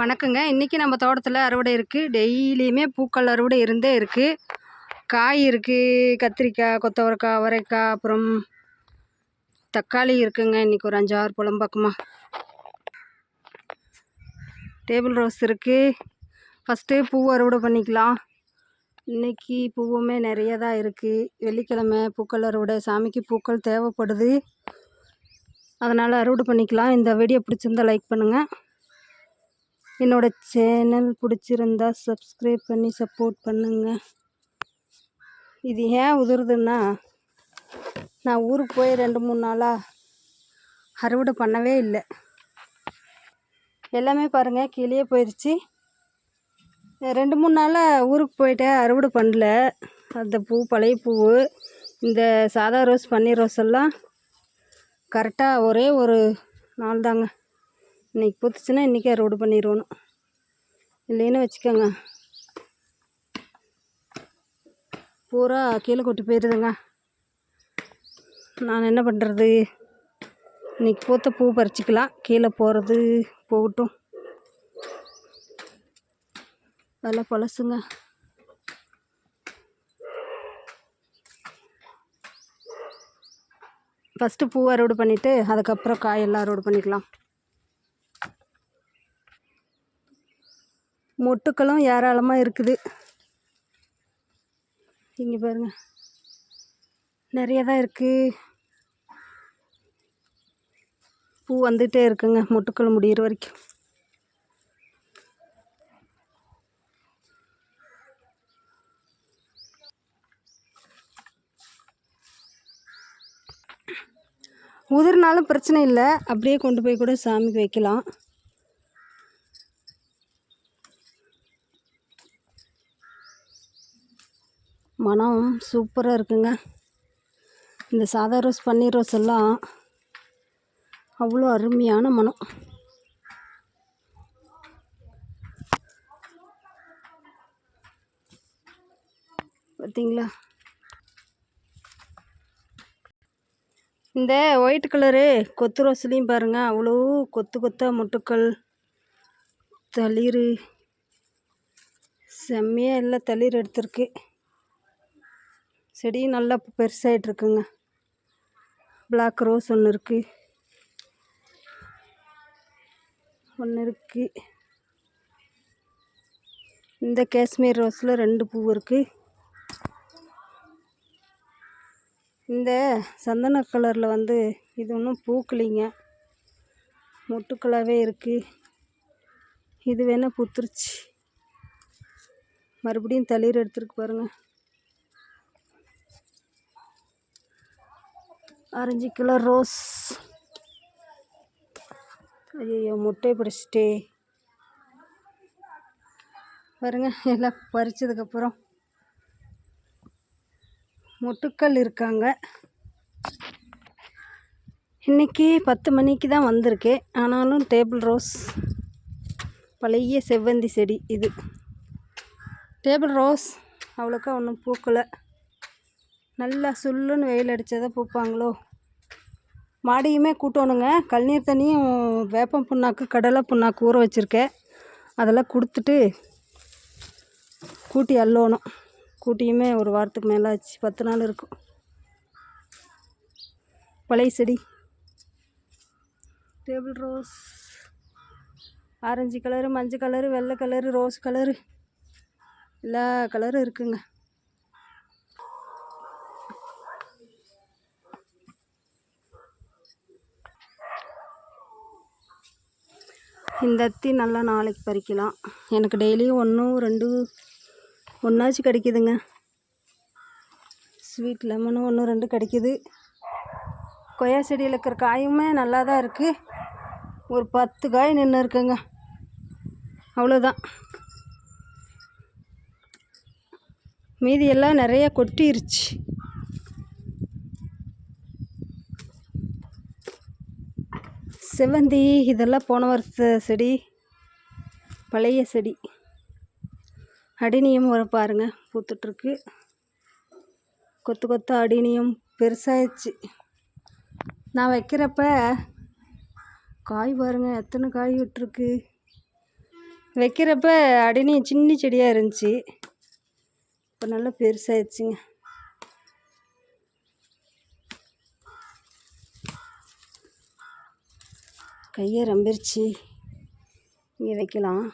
வணக்கங்க. இன்றைக்கி நம்ம தோட்டத்தில் அறுவடை இருக்குது டெய்லியுமே பூக்கள் அறுவடை இருந்தே இருக்குது காய் இருக்குது கத்திரிக்காய் கொத்தவரக்காய் அவரைக்காய் அப்புறம் தக்காளி இருக்குங்க. இன்றைக்கி ஒரு அஞ்சாறு பழம் பக்கமாக டேபிள் ரோஸ் இருக்குது ஃபஸ்ட்டு பூ அறுவடை பண்ணிக்கலாம். இன்றைக்கி பூவுமே நிறைய தான் இருக்குது வெள்ளிக்கிழமை பூக்கள் அறுவடை சாமிக்கு பூக்கள் தேவைப்படுது. அதனால் அறுவடை பண்ணிக்கலாம். இந்த வீடியோ பிடிச்சிருந்தா லைக் பண்ணுங்கள் என்னோட சேனல் பிடிச்சிருந்தா சப்ஸ்கிரைப் பண்ணி சப்போர்ட் பண்ணுங்கள் இது ஏன் உதிருதுன்னா நான் ஊருக்கு போய் ரெண்டு மூணு நாளாக அறுவடை பண்ணவே இல்லை. எல்லாமே பாருங்கள் கீழே போயிடுச்சு ரெண்டு மூணு நாளாக ஊருக்கு போயிட்டேன் அறுவடை பண்ணல. அந்த பூ பழைய பூ இந்த சாதா ரோஸ் பன்னீர் ரோஸ் எல்லாம் கரெக்டாக ஒரே ஒரு நாள் தாங்க இன்றைக்கி பூத்துச்சுன்னா இன்றைக்கி அறுவடை பண்ணிடணும் இல்லைன்னு வச்சுக்கோங்க. பூரா கீழே கொட்டி போயிடுதுங்க. நான் என்ன பண்ணுறது இன்றைக்கி பூத்த பூ பறிச்சிக்கலாம். கீழே போகிறது போகட்டும். அதெல்லாம் பழசுங்க. ஃபஸ்ட்டு பூ அறுவடை பண்ணிவிட்டு அதுக்கப்புறம் காயெல்லாம் அறுவடை பண்ணிக்கலாம். மொட்டுக்களும் ஏராளமாக இருக்குது. இங்கே பாருங்க. நிறைய தான் இருக்குது பூ வந்துகிட்டே இருக்குங்க மொட்டுக்கள் முடியிற வரைக்கும். உதிர்னாலும் பிரச்சனை இல்லை அப்படியே கொண்டு போய் கூட சாமிக்கு வைக்கலாம். மனம் சூப்பராக இருக்குங்க. இந்த சாதா ரோஸ் பன்னீர் ரோஸ் எல்லாம் அவ்வளோ அருமையான மனம். பார்த்தீங்களா? இந்த ஒயிட் கலரு கொத்து ரோஸ்லேயும் பாருங்கள் அவ்வளோ கொத்து கொத்தாக முட்டுக்கள் தளிர். செம்மையாக எல்லாம் தளிர் எடுத்திருக்கு. செடி நல்லா பெருசாகிட்டு இருக்குங்க பிளாக் ரோஸ் ஒன்று இருக்குது ஒன்று இருக்குது இந்த காஷ்மீர் ரோஸில் ரெண்டு பூ இருக்குது இந்த சந்தன கலரில் வந்து இது ஒன்றும் பூக்கலிங்க. மொட்டுக்களாகவே இருக்குது இது வேணால் புத்துருச்சு. மறுபடியும் தளிர் எடுத்துருக்கு பாருங்கள் ஆரஞ்சு கலர் ரோஸ். ஐயோ முட்டை பிடிச்சிட்டே. பாருங்க எல்லாம் பறிச்சதுக்கப்புறம் மொட்டுக்கள் இருக்காங்க. இன்றைக்கி பத்து மணிக்கு தான் வந்திருக்கேன் ஆனாலும் டேபிள் ரோஸ் பழைய செவ்வந்தி செடி இது. டேபிள் ரோஸ் அவ்வளோக்கா ஒன்றும் பூக்கலை. நல்லா சுல்லுன்னு வெயில் அடித்தா பூப்பாங்களோ? மாடியுமே கூட்டணுங்க. கழுநீர் தண்ணியும் வேப்பம் புண்ணாக்கு கடலை புண்ணாக்கு ஊற வச்சுருக்கேன். அதெல்லாம் கொடுத்துட்டு கூட்டி அள்ளணும். கூட்டியுமே ஒரு வாரத்துக்கு மேலே ஆச்சு. பத்து நாள் இருக்கும். பழைய செடி. டேபிள் ரோஸ் ஆரஞ்சு கலரு மஞ்சள் கலரு வெள்ளை கலரு ரோஸ் கலரு எல்லா கலரும் இருக்குங்க. இந்த அத்தி நல்லா நாளைக்கு பறிக்கலாம். எனக்கு டெய்லியும் ஒன்றும் ரெண்டு ஒன்றாச்சும் கிடைக்குதுங்க. ஸ்வீட் லெமனும் ஒன்று ரெண்டு கிடைக்குது. கொய்யா செடியில் இருக்கிற காயுமே நல்லா தான் இருக்குது ஒரு பத்து காய் நின்று இருக்குங்க. அவ்வளோதான் மீதி எல்லாம் நிறைய கொட்டிருச்சு. செவ்வந்தி இதெல்லாம் போன வருஷ செடி பழைய செடி. அடினியம் வர பாருங்கள் பூத்துட்ருக்கு கொத்து கொத்து அடினியம் பெருசாகிடுச்சு நான் வைக்கிறப்ப காய் பாருங்கள் எத்தனை காய் விட்டுருக்கு. வைக்கிறப்ப அடினியம் சின்ன செடியாக இருந்துச்சு. இப்போ நல்லா பெருசாகிடுச்சிங்க கையை ரம்பிருச்சு. இங்கே வைக்கலாம்.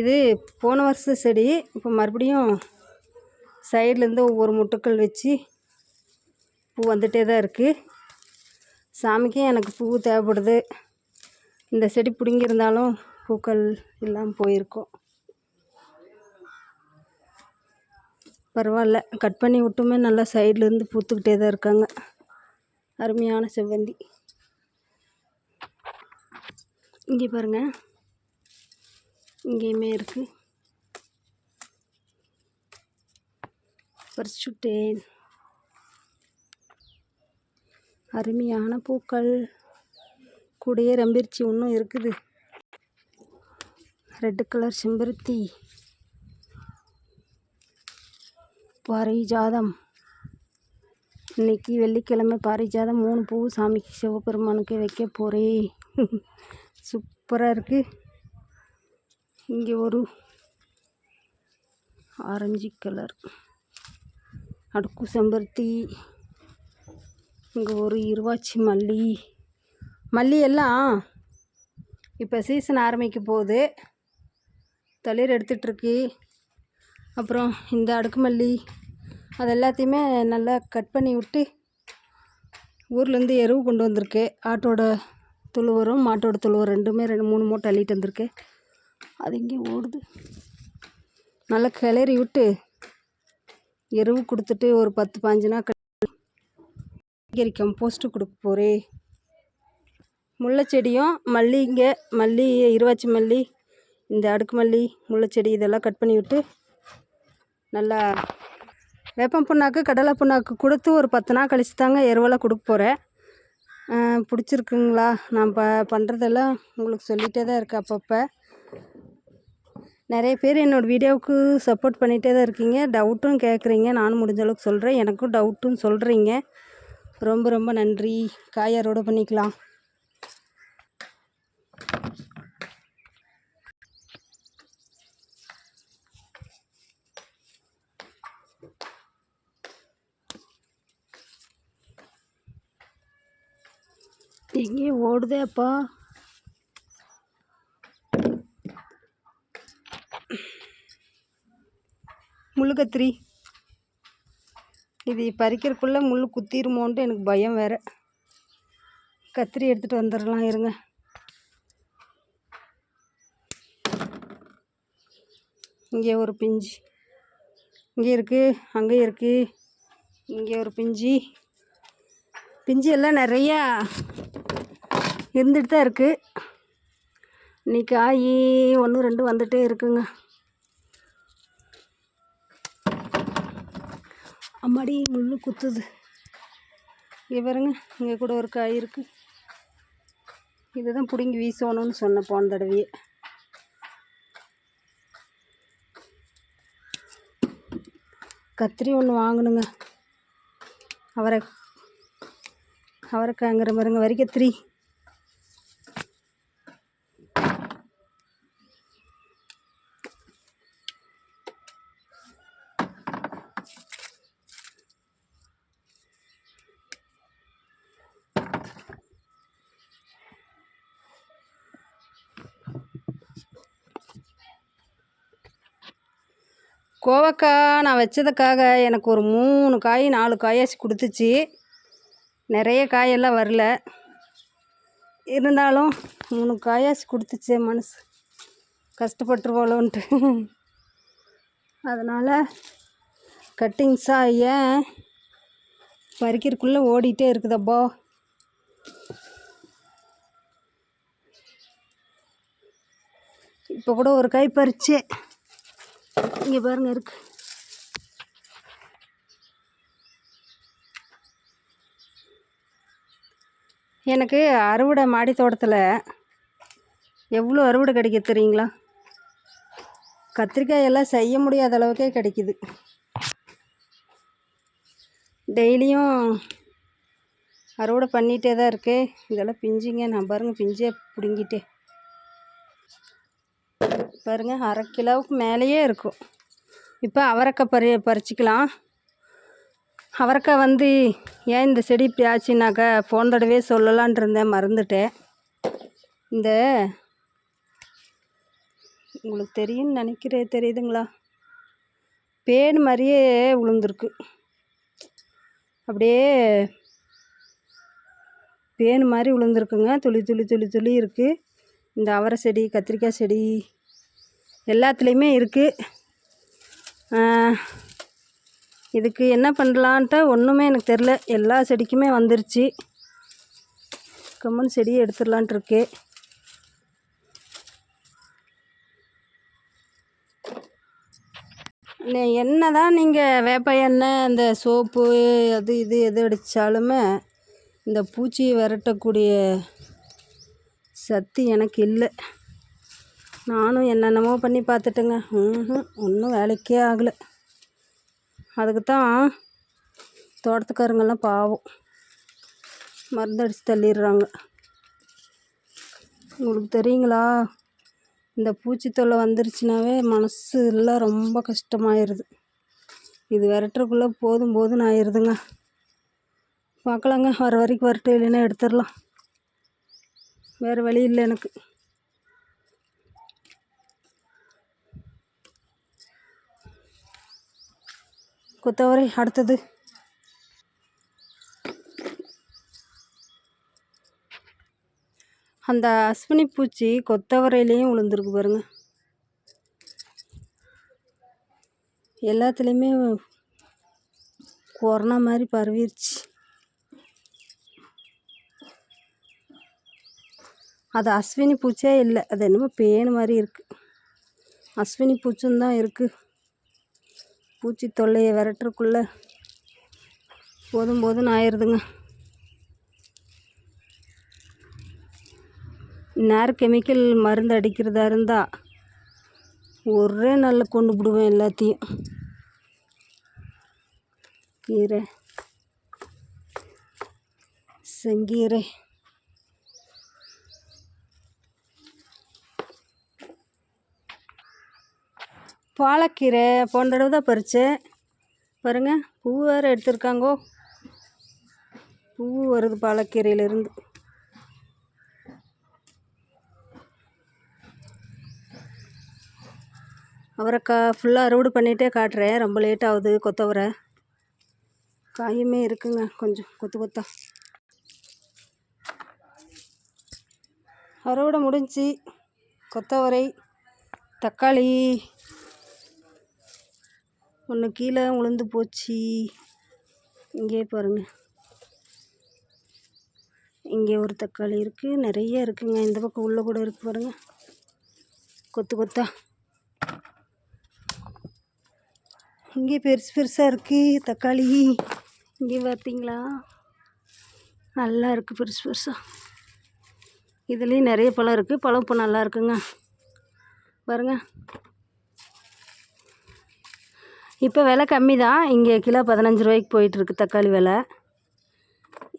இது போன வருஷ செடி. இப்போ மறுபடியும் சைட்லேருந்து ஒவ்வொரு முட்டுக்கள் வச்சு பூ வந்துகிட்டே தான் இருக்குது சாமிக்கும் எனக்கு பூ தேவைப்படுது. இந்த செடி பிடுங்கியிருந்தாலும் பூக்கள் இல்லாமல் போயிருக்கும். பரவாயில்ல. கட் பண்ணி விட்டுமே நல்லா சைட்லேருந்து பூத்துக்கிட்டே தான் இருக்காங்க. அருமையான செவ்வந்தி. இங்கே பாருங்கள் இங்கேயுமே இருக்குது பறிச்சுட்டேன். அருமையான பூக்கள். கூடயே ரம்பிருச்சி ஒன்றும் இருக்குது. ரெட்டு கலர் செம்பருத்தி. பாரிஜாதம் இன்னைக்கு வெள்ளிக்கிழமை பாரிஜாதம் மூணு பூ சாமிக்கு சிவபெருமானுக்கு வைக்க போகிறேன் சூப்பராக இருக்குது இங்கே ஒரு ஆரஞ்சு கலர் அடுக்கு செம்பருத்தி இங்கே ஒரு இருவாச்சி மல்லி. மல்லி எல்லாம் இப்போ சீசன் ஆரம்பிக்க போகுது. தளிர் எடுத்துகிட்ருக்கு அப்புறம் இந்த அடுக்கு மல்லி அது எல்லாத்தையுமே நல்லா கட் பண்ணி விட்டு ஊர்லேருந்து எருவு கொண்டு வந்திருக்கு. ஆட்டோட துழுவரும் மாட்டோட துழுவரும் ரெண்டுமே ரெண்டு மூணு மூட்டை அள்ளிட்டு வந்திருக்கு. அது இங்கே ஓடுது. நல்லா கிளறி விட்டு எருவு கொடுத்துட்டு ஒரு பத்து பாஞ்சு நாள் காய்கறி கம்போஸ்ட்டு கொடுக்க போகிறேன் முல்லை செடியும் மல்லிங்க மல்லி இருவாச்சி மல்லி இந்த அடுக்கு மல்லி முல்லை செடி இதெல்லாம் கட் பண்ணி விட்டு நல்லா வேப்பம் புண்ணாக்கு கடலை புண்ணாக்கு கொடுத்து ஒரு பத்து நாள் கழிச்சு தாங்க எருவெல்லாம் கொடுக்க போகிறேன் பிடிச்சிருக்குங்களா? நான் ப பண்ணுறதெல்லாம் உங்களுக்கு சொல்லிகிட்டே தான் இருக்கேன் அப்பப்போ. நிறைய பேர் என்னோடய வீடியோவுக்கு சப்போர்ட் பண்ணிகிட்டே தான் இருக்கீங்க. டவுட்டும் கேட்குறீங்க. நானும் முடிஞ்ச அளவுக்கு சொல்கிறேன் எனக்கும் டவுட்டும் சொல்கிறீங்க ரொம்ப ரொம்ப நன்றி. காய் அறுவடை பண்ணிக்கலாம். எங்கேயும் ஓடுதே அப்பா. முள்ளு கத்திரி இது பறிக்கிறதுக்குள்ளே முள் குத்திருமோன்ட்டு எனக்கு பயம் வேறு. கத்திரி எடுத்துகிட்டு வந்துடலாம் இருங்க. இங்கே ஒரு பிஞ்சு. இங்கே இருக்குது அங்கே இருக்குது இங்கே ஒரு பிஞ்சு. பிஞ்சு எல்லாம் நிறையா இருந்துட்டு தான் இருக்குது இன்னைக்கு காய் ஒன்று ரெண்டு வந்துகிட்டே இருக்குங்க. அம்மாடி முள் குத்துது. இங்கே பாருங்க இங்கே கூட ஒரு காய் இருக்குது இதை தான் பிடுங்கி வீசணும்னு சொன்னேன் போன தடவையே. கத்திரி ஒன்று வாங்கணுங்க. அவரை அவரைக்காங்கிற பாருங்க வரி கத்திரி கோவக்காய் நான் வச்சதுக்காக எனக்கு ஒரு மூணு காய் நாலு காயாச்சு கொடுத்துச்சு. நிறைய காயெல்லாம் வரல. இருந்தாலும் மூணு காயாச்சு கொடுத்துச்சு மனசு. கஷ்டப்பட்டுருவோலோன்ட்டு அதனால் கட்டிங்ஸாக ஏன் பறிக்கிறதுக்குள்ளே ஓடிட்டே இருக்குதப்பா. இப்போ கூட ஒரு காய் பறிச்சேன் இங்கே பாருங்க இருக்கு. எனக்கு அறுவடை மாடி தோட்டத்தில் எவ்வளோ அறுவடை கிடைக்க தெரியுங்களா? கத்திரிக்காய் எல்லாம் செய்ய முடியாத அளவுக்கே கிடைக்கிது. டெய்லியும் அறுவடை பண்ணிகிட்டே தான் இருக்கு இதெல்லாம் பிஞ்சுங்க. நான் பாருங்கள் பிஞ்சே பிடுங்கிட்டே பாருங்க அரை கிலோவுக்கு மேலேயே இருக்கும். இப்போ அவரைக்காய் பறி பறிச்சிக்கலாம். அவரைக்காய் வந்து ஏன் இந்த செடி இப்படி ஆச்சுனாக்கா போன தடவையே சொல்லலான் இருந்தேன் மறந்துட்டேன். இந்த உங்களுக்கு தெரியும்னு நினைக்கிறேன் தெரியுதுங்களா? பேன் மாதிரியே விழுந்துருக்கு அப்படியே பேன் மாதிரி விழுந்துருக்குங்க துளி துளி துளி துளி இருக்குது இந்த அவரை செடி கத்திரிக்காய் செடி எல்லாத்துலேயுமே இருக்குது இதுக்கு என்ன பண்ணலான்ட்டு ஒன்றுமே எனக்கு தெரில எல்லா செடிக்குமே வந்துருச்சு. கம்மன் செடியை எடுத்துடலான்ட்டுருக்கு என்ன தான் நீங்கள் வேப்ப எண்ணெய் இந்த சோப்பு அது இது எது அடித்தாலுமே இந்த பூச்சியை விரட்டக்கூடிய சக்தி எனக்கு இல்லை. நானும் என்னென்னமோ பண்ணி பார்த்துட்டேங்க. ம் ஒன்றும் வேலைக்கே ஆகலை. அதுக்கு தான் தோட்டத்துக்காரங்கெல்லாம் பாவம். மருந்தடிச்சு தள்ளிடுறாங்க. உங்களுக்கு தெரியுங்களா? இந்த பூச்சி தொல்லை வந்துருச்சுனாவே மனசு எல்லாம் ரொம்ப கஷ்டமாயிருது. இது விரட்டுறக்குள்ளே போதும் போதும்னு ஆயிடுதுங்க பார்க்கலாங்க. வர வரைக்கும் வரட்டும் இல்லைன்னா எடுத்துடலாம். வேறு வழி இல்லை எனக்கு. கொத்தவரை அடுத்தது. அந்த அஸ்வினி பூச்சி கொத்தவரையிலையும் விழுந்துருக்கு பாருங்க. எல்லாத்துலேயுமே கொரோனா மாதிரி பரவிருச்சு. அது அஸ்வினி பூச்சியே இல்லை அது என்னமோ பேனு மாதிரி இருக்குது அஸ்வினி பூச்சும் தான் இருக்குது பூச்சி தொல்லையை விரட்டுறக்குள்ளே போதும் போதும்னு ஆயிடுதுங்க. நேர் கெமிக்கல் மருந்து அடிக்கிறதா இருந்தால் ஒரே நாளில் கொண்டு விடுவேன் எல்லாத்தையும். கீரை செங்கீரை. பாலக்கீரை போன தடவை தான் பறித்தேன் பாருங்கள் பூ வேறு எடுத்திருக்காங்கோ. பூ வருது பாலக்கீரையிலேருந்து. அவரைக்காய் ஃபுல்லாக அறுவடை பண்ணிகிட்டே காட்டுறேன். ரொம்ப லேட் ஆகுது கொத்தவரை. காயுமே இருக்குங்க கொஞ்சம் கொத்து கொத்தா. அறுவடை முடிஞ்சு கொத்தவரை தக்காளி ஒன்று கீழே உளுந்து போச்சு. இங்கே பாருங்கள் இங்கே ஒரு தக்காளி இருக்குது நிறைய இருக்குதுங்க இந்த பக்கம் உள்ளே கூட இருக்குது பாருங்கள் கொத்து கொத்தா. இங்கே பெருசு பெருசாக இருக்குது தக்காளி. இங்கே பார்த்தீங்களா நல்லா இருக்குது பெருசு பெருசாக இதுலேயும் நிறைய பழம் இருக்குது பழம் இப்போ நல்லா இருக்குங்க. பாருங்கள் இப்போ விலை கம்மி தான் இங்கே கிலோ பதினஞ்சு ரூபாய்க்கு போயிட்டுருக்கு தக்காளி விலை.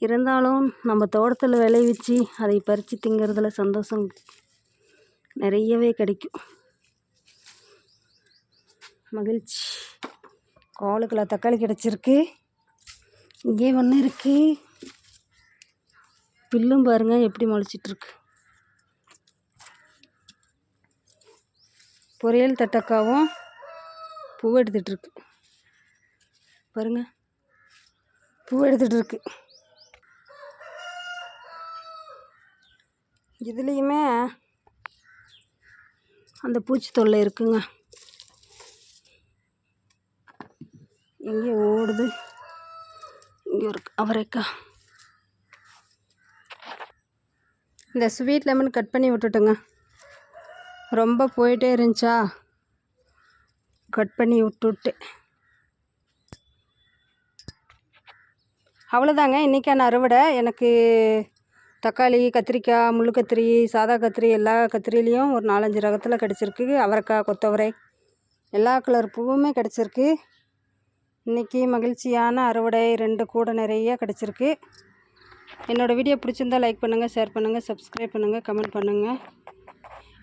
இருந்தாலும் நம்ம தோட்டத்தில் விளைவிச்சு அதை பறித்து திங்கிறதுல சந்தோஷம் நிறையவே கிடைக்கும். மகிழ்ச்சி. காலு கிலோ தக்காளி கிடச்சிருக்கு. இங்கே ஒன்று இருக்குது பில்லும் பாருங்கள் எப்படி முளைச்சிட்ருக்கு. பொரியல் தட்டக்காவும் பூ எடுத்துகிட்ருக்கு. பாருங்கள் பூ எடுத்துகிட்ருக்கு. இதுலேயுமே அந்த பூச்சி தொல்லை இருக்குங்க. எங்கே ஓடுது. இங்கே ஒரு அவரைக்காய் இந்த ஸ்வீட் லெமன் கட் பண்ணி விட்டுட்டுங்க. ரொம்ப போயிட்டே இருந்துச்சா? கட் பண்ணி விட்டுட்டு. அவ்வளோதாங்க. இன்றைக்கான அறுவடை. எனக்கு தக்காளி கத்திரிக்காய் முள்ளு கத்திரி சாதா கத்திரி எல்லா கத்திரிலையும் ஒரு நாலஞ்சு ரகத்தில் கிடச்சிருக்கு. அவரைக்காய் கொத்தவரை எல்லா கலர் பூவுமே கிடச்சிருக்கு. இன்றைக்கி மகிழ்ச்சியான அறுவடை. ரெண்டு கூடை நிறைய கிடச்சிருக்கு. என்னோடய வீடியோ பிடிச்சிருந்தா லைக் பண்ணுங்கள் ஷேர் பண்ணுங்கள் சப்ஸ்கிரைப் பண்ணுங்கள் கமெண்ட் பண்ணுங்கள்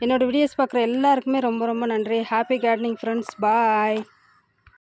என்னோடய வீடியோஸ் பார்க்குற எல்லாருக்குமே ரொம்ப ரொம்ப நன்றி. Happy gardening friends bye